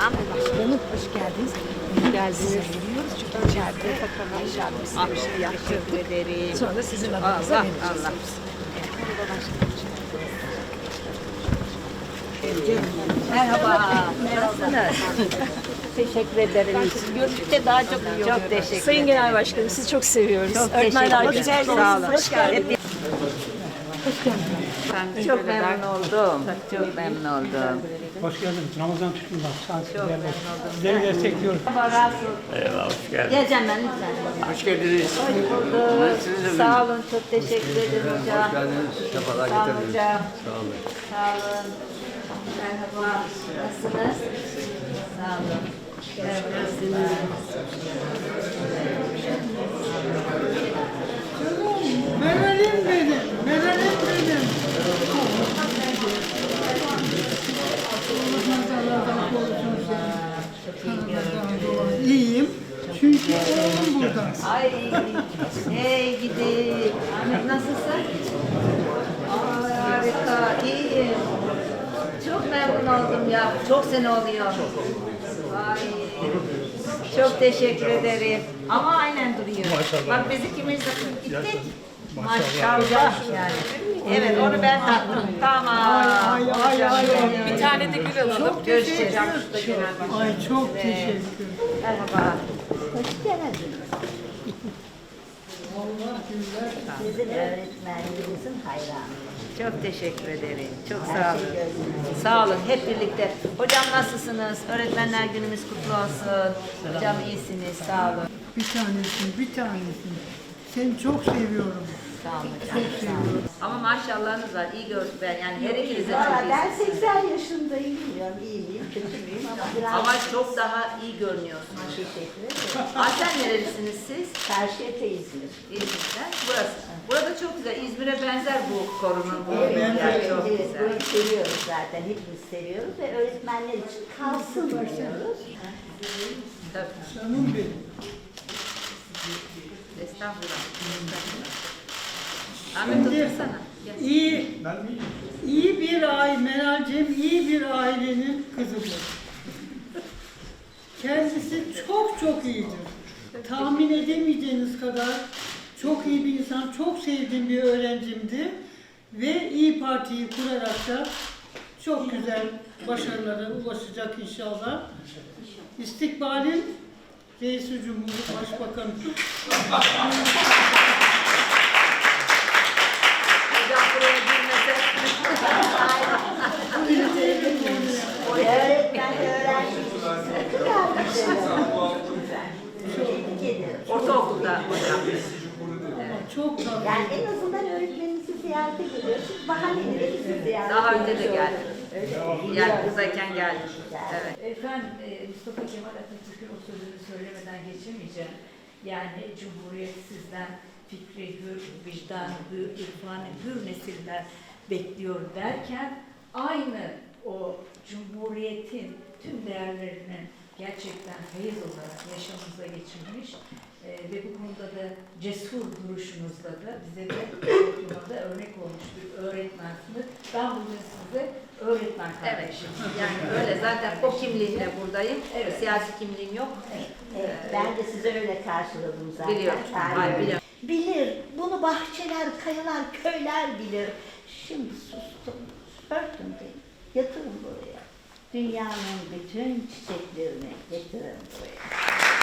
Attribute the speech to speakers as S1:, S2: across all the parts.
S1: Başkanım hoş geldiniz. Hoş geldiniz. Geliyoruz çünkü içeride Ayşe Hanım size bir şey yaptı.
S2: Teşekkür ederim.
S1: Sonra sizin adınıza
S2: Allah,
S1: vereceğiz.
S2: Allah.
S1: Merhaba.
S2: Merhaba. Teşekkür ederim. Siz görüşte daha çok çok teşekkür
S1: Sayın. Genel Başkanım sizi çok seviyoruz.
S2: Çok
S1: Öğretmenler kutlu
S2: Sağ olun.
S1: Hoş geldiniz.
S2: Çok memnun oldum. Çok memnun oldum.
S3: Hoş geldiniz. Ramazan
S2: Çok memnun oldum.
S3: Sizleri destekliyoruz.
S2: Allah razı olsun.
S4: Eyvallah, hoş geldin.
S2: Geleceğim ben lütfen.
S4: Hoş geldiniz.
S2: Hoş bulduk. Sağ olun. Çok teşekkür ederim hocam.
S4: Hoş geldiniz. Sefalar
S2: Sağ olun
S4: getirdiniz.
S2: hocam.
S4: Sağ olun.
S2: Sağ olun. Merhaba. Nasılsınız? Sağ olun. Merhaba.
S5: Meralim benim, meralim benim. İyiyim. Çünkü oğlum burada.
S2: Ay, hey gidi. Ahmet nasılsın? Ay harika, iyiyim. Çok memnun oldum ya. Çok sene oluyor. Ay, çok teşekkür ederim. Ama aynen duruyor. Bak biz ikimiz de gittik. Maşallah yani. Evet onu ben taktım. Tamam.
S5: Ay ay ay.
S2: Bir tane de gül alalım. Çok Görüşeceğiz.
S5: Ay çok teşekkür.
S2: Merhaba.
S6: Sizin öğretmenlerinizin hayranı.
S2: Çok teşekkür ederim. Çok sağ olun. Sağ olun. Hep birlikte. Hocam nasılsınız? Öğretmenler günümüz kutlu olsun. Hocam iyisiniz. Sağ olun.
S5: Bir tanesin, bir tanesin. Seni çok seviyorum.
S2: Sağ olun. hocam, Sağ olun. Ama maşallahınız var. İyi gördük ben. Yani her ikiniz de
S6: Valla
S2: çok
S6: ben
S2: iyisiniz.
S6: 80 yaşındayım. Bilmiyorum iyi miyim, kötü müyüm ama biraz
S2: Ama çok daha iyi görünüyorsunuz.
S6: teşekkür ederim.
S2: Aslen nerelisiniz siz?
S6: Karşıyaka İzmir.
S2: İzmir'den. Burası. Burada çok güzel. İzmir'e benzer bu korunun. Bu
S6: Evet,
S2: yer
S6: evet,
S2: çok
S6: evet,
S2: güzel.
S6: burayı seviyoruz zaten. Hepimiz seviyoruz ve öğretmenler için kalsın diyoruz.
S2: Tabii.
S5: Benim.
S2: Estağfurullah. Ahmet otursana. Gel.
S5: İyi, iyi bir aile, Meral'cim iyi bir ailenin kızıdır. Kendisi çok çok iyidir. Tahmin edemeyeceğiniz kadar çok iyi bir insan, çok sevdiğim bir öğrencimdi. Ve İyi Parti'yi kurarak da çok güzel başarılara ulaşacak inşallah. İstikbalin Reisi Cumhuriyet Başbakanı.
S2: Hocam buraya girmese.
S6: Öğretmen öğrenci ilişkisi ne kadar güzel. Tebrik ederim.
S2: Hocam.
S5: Çok tatlı.
S6: Yani en azından öğretmeninizi ziyarete geliyorsunuz. Bahaneleri bizi ziyarete
S2: Daha önce de
S6: geliyorsunuz.
S2: geldim. Yani kızayken geldim. Evet.
S7: Efendim e, Mustafa Kemal Atatürk'ün o sözünü söylemeden geçemeyeceğim. Yani Cumhuriyet sizden fikri hür, vicdanı hür, irfanı hür nesiller bekliyor derken aynı o Cumhuriyet'in tüm değerlerini gerçekten feyiz olarak yaşamımıza geçirmiş e, ve bu konuda da cesur duruşunuzda da bize de topluma da örnek olmuş bir öğretmensiniz. Ben bugün size öğretmen
S2: Evet.
S7: kardeşim.
S2: Yani öyle zaten o kimliğimle buradayım.
S7: Evet.
S2: Siyasi kimliğim yok.
S6: Evet, ben de sizi öyle karşıladım zaten.
S2: Biliyorum. Hayır, biliyorum.
S6: Bilir. Bunu bahçeler, kayalar, köyler bilir. Şimdi sustum. Örtün beni. Yatırın buraya. Dünyanın bütün çiçeklerini getirin buraya.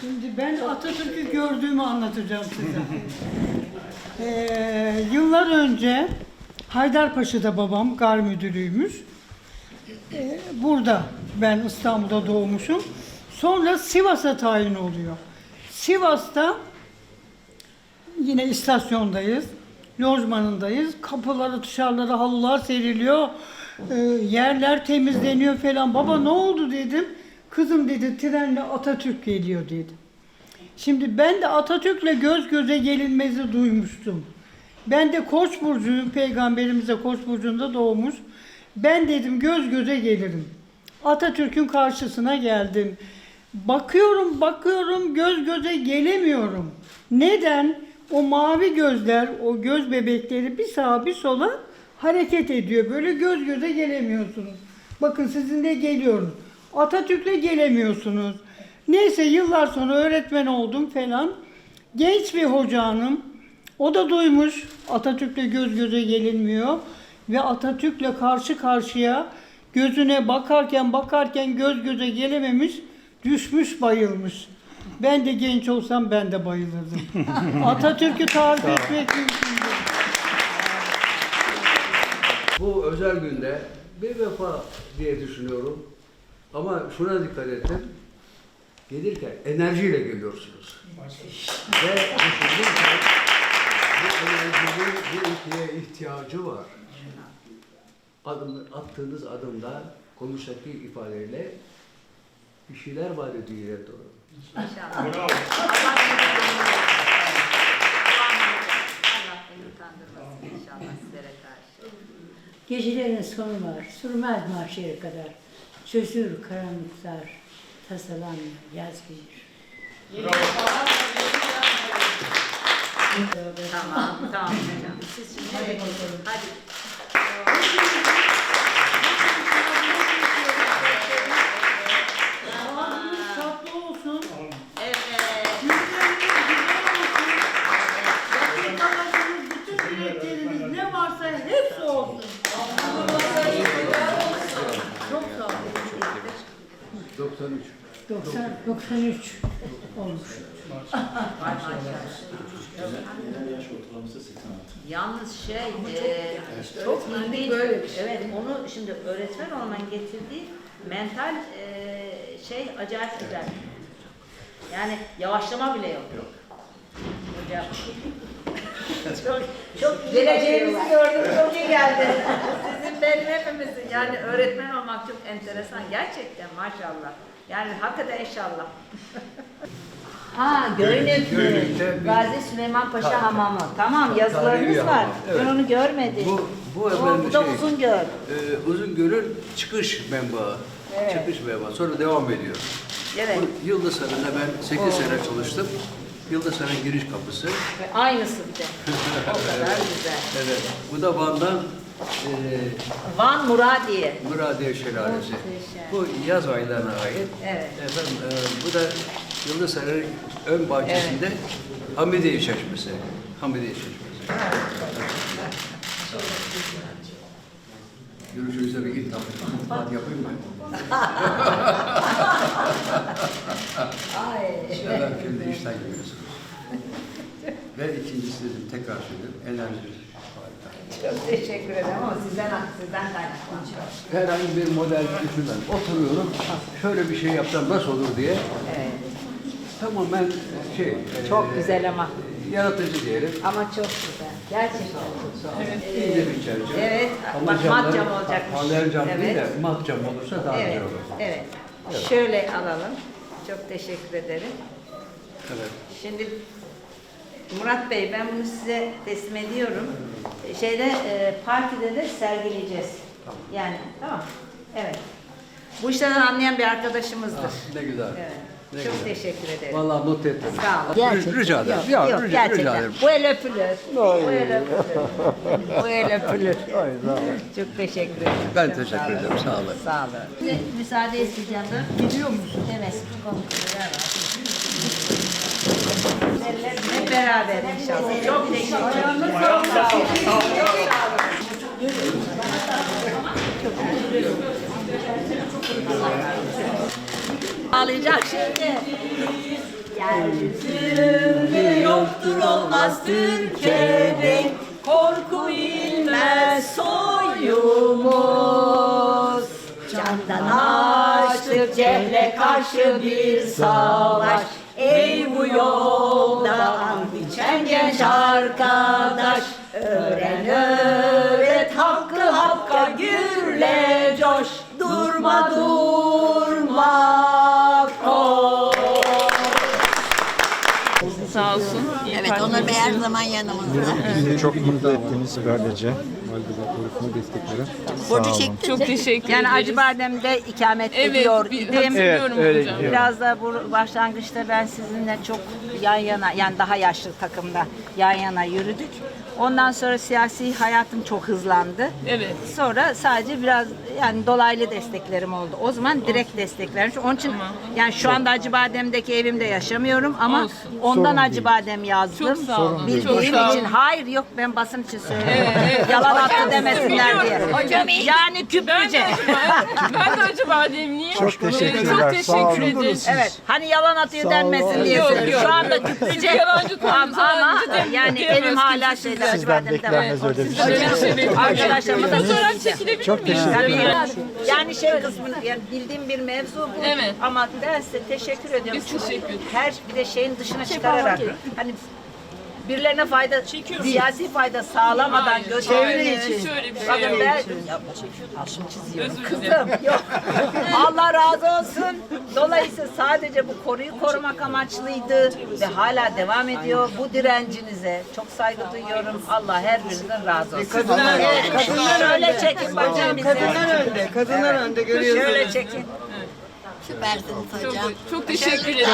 S5: Şimdi ben Atatürk'ü gördüğümü anlatacağım size. Ee, yıllar önce Haydarpaşa'da babam gar müdürüymüş. Ee, burada ben İstanbul'da doğmuşum. Sonra Sivas'a tayin oluyor. Sivas'ta yine istasyondayız. Lojmanındayız. Kapıları, dışarıları halılar seriliyor. Ee, yerler temizleniyor falan. Baba ne oldu dedim. Kızım dedi trenle Atatürk geliyor dedi. Şimdi ben de Atatürk'le göz göze gelinmezi duymuştum. Ben de Koç burcuyum, peygamberimiz de Koç burcunda doğmuş. Ben dedim göz göze gelirim. Atatürk'ün karşısına geldim. Bakıyorum, bakıyorum, göz göze gelemiyorum. Neden? O mavi gözler, o göz bebekleri bir sağa bir sola hareket ediyor. Böyle göz göze gelemiyorsunuz. Bakın sizinle geliyoruz. Atatürk'le gelemiyorsunuz. Neyse yıllar sonra öğretmen oldum falan. Genç bir hoca hanım. O da duymuş Atatürk'le göz göze gelinmiyor. Ve Atatürk'le karşı karşıya gözüne bakarken bakarken göz göze gelememiş. Düşmüş bayılmış. Ben de genç olsam ben de bayılırdım. Atatürk'ü tarif etmek mümkün değil.
S4: Bu özel günde bir vefa diye düşünüyorum. Ama şuna dikkat ettim. Gelirken enerjiyle geliyorsunuz. Ve düşündüm ki bu enerjinin bu ülkeye ihtiyacı var. Adım, attığınız adımda konuştaki ifadeyle bir şeyler var diye doğru.
S2: Allah beni utandırmasın inşallah sizlere karşı.
S7: Gecelerin sonu var, sürmez mahşere kadar. Çözür karanlıklar, tasalanma yaz gelir.
S2: Tamam, tamam hocam. Siz şimdi hadi.
S5: Ağzınız tatlı olsun.
S2: Evet.
S5: Yüzleriniz güzel olsun. Yakınlarınız, bütün dilekleriniz ne varsa hepsi olsun. Çok sağ olun.
S4: 93.
S7: 90, 93 olmuş.
S2: Yalnız şey, e, çok ilginç. Böyle Evet, onu şimdi öğretmen olmanın getirdiği mental e, şey acayip güzel. Yani yavaşlama bile yok. Hocam. çok, çok Geleceğimizi gördüm, çok iyi geldi. Sizin benim hepimizin yani öğretmen olmak çok enteresan. Gerçekten maşallah. Yani hakikaten inşallah. Ha,
S4: Göynük'te
S2: Göynük'te
S4: bir-
S2: Gazi Süleyman Paşa
S4: Tabii.
S2: Hamamı. Tamam yazılarınız var.
S4: hamam, evet.
S2: Ben onu görmedim.
S4: Bu, bu
S2: O,
S4: efendim
S2: bu da
S4: şey,
S2: uzun göl.
S4: e, Uzungöl'ün çıkış menbaı.
S2: Evet.
S4: Çıkış menbaı. Sonra devam ediyor.
S2: Evet.
S4: Bu Yıldız Sarayı'nda ben 8 sene çalıştım. Yıldız Sarayı'nın giriş kapısı.
S2: Ve aynısı bir de. O kadar güzel.
S4: Evet. Bu da Van'dan e,
S2: Van Muradiye.
S4: Muradiye Şelalesi. Bu yaz aylarına ait.
S2: Evet.
S4: Efendim, e, bu da Yıldız Sarayı'nın ön bahçesinde Hamidiye Çeşmesi. Hamidiye Çeşmesi. Görüşünüzde bir iltihap iltifat yapayım mı? Şimdi işten geliyorsunuz. Ve ikincisi dedim tekrar söylüyorum enerji.
S2: Çok teşekkür ederim ama sizden sizden kaynaklanıyor.
S4: Herhangi bir model düşünmem. Oturuyorum, şöyle bir şey yapsam nasıl olur diye
S2: Evet.
S4: tamamen şey...
S2: Çok
S4: e,
S2: güzel ama.
S4: Yaratıcı diyelim.
S2: Ama çok güzel. Gerçekten çok güzel.
S4: İnce bir çerçeve.
S2: Evet.
S4: Ama
S2: Bak mat cam olacakmış.
S4: Panel cam değil de
S2: Evet.
S4: mat cam olursa daha
S2: Evet.
S4: güzel olur.
S2: Evet. Şöyle alalım. Çok teşekkür ederim.
S4: Evet.
S2: Şimdi Murat Bey ben bunu size teslim ediyorum. Şeyde e, partide de sergileyeceğiz. Yani tamam. Evet. Bu işlerden anlayan bir arkadaşımızdır.
S4: Ah, ne güzel.
S2: Evet.
S4: Ne
S2: Çok
S4: güzel.
S2: teşekkür ederim.
S4: Vallahi mutlu ettim.
S2: Sağ olun.
S4: Rica, rica ederim.
S2: Yok,
S4: Ya,
S2: yok,
S4: rica,
S2: gerçekten.
S4: rica ederim.
S2: Bu el öpülür. Bu el öpülür. Bu el öpülür. Çok teşekkür ederim.
S4: Ben
S2: Çok
S4: teşekkür
S2: sağ
S4: ederim, sağ olun.
S2: Sağ olun. Müsaade isteyeceğim.
S5: Gidiyor musun?
S2: Evet. komşular var. Hep beraber inşallah. Çok teşekkür ederim. Çok sağ olun. Ağlayacak şimdi. Yeryüzünde yoktur olmaz Türkiye'de korku ilmez soyumuz. Candan açtık cehle karşı bir savaş. Ey bu biçen genç arkadaş. Öğren öğret hakkı hakka gürle coş. Durma durma koş.
S8: Sağ olsun.
S6: Evet, Bey her zaman yanımızda.
S9: Bizi çok mutlu ettiniz böylece. Valide Korku'nu
S6: Borcu
S9: olun.
S6: çektin
S8: Çok teşekkür
S2: Yani
S8: ederiz.
S2: Acıbadem'de ikamet
S8: Evet,
S2: ediyor
S8: bir,
S2: idim.
S8: hatırlıyorum
S9: öyle
S8: hocam.
S9: gidiyor.
S2: Biraz da bu başlangıçta ben sizinle çok yan yana yani daha yaşlı takımda yan yana yürüdük. Ondan sonra siyasi hayatım çok hızlandı.
S8: Evet.
S2: Sonra sadece biraz yani dolaylı desteklerim oldu. O zaman direkt desteklerim. Onun için yani şu anda Acıbadem'deki evimde yaşamıyorum ama
S8: Olsun.
S2: ondan Acıbadem yazdım.
S8: Çok sağ olun.
S2: Bildiğim
S8: Çok sağ
S2: için
S8: olun.
S2: hayır yok ben basın için söylüyorum. Yalan attı demesinler diye. Yani küplüce.
S8: Ben de acaba niye?
S9: Çok teşekkürler,
S8: Çok
S9: sağ olun.
S8: teşekkür ederim.
S2: Evet. Hani yalan atıyor denmesin diye
S8: Yok,
S2: söylüyorum.
S8: yok.
S2: Şu anda küplüce
S8: Yalancı
S2: ama,
S8: konumuza
S2: ama
S8: yalancı
S2: yani
S8: diyemez
S2: elim hala
S8: kimse.
S9: Sizden beklenmez öyle bir şey.
S2: Da
S8: Fotoğraf çekilebilir
S9: Çok teşekkür ederim.
S2: yani, yani şey kısmını yani bildiğim bir mevzu bu.
S8: Evet.
S2: Ama ben size teşekkür ediyorum.
S8: Biz teşekkür ederiz.
S2: Her bir de şeyin dışına çıkararak hani birilerine fayda, siyasi fayda sağlamadan
S8: Hayır,
S2: götürmek
S8: hayır,
S2: için.
S8: hiç öyle bir şey
S2: Bakın
S8: yok.
S2: ben altını çiziyorum.
S8: Özür dilerim.
S2: Kızım yok. Allah razı olsun. Dolayısıyla sadece bu koruyu korumak amaçlıydı ve hala devam ediyor. Bu direncinize çok saygı duyuyorum. Allah her birinizden razı olsun. Kadınlar, şöyle çekin bakayım bize. Kadınlar önde, kadınlar önde görüyorsunuz. Şöyle çekin.
S6: Süpersiniz
S8: Çok,
S6: hocam.
S8: çok teşekkür ederim.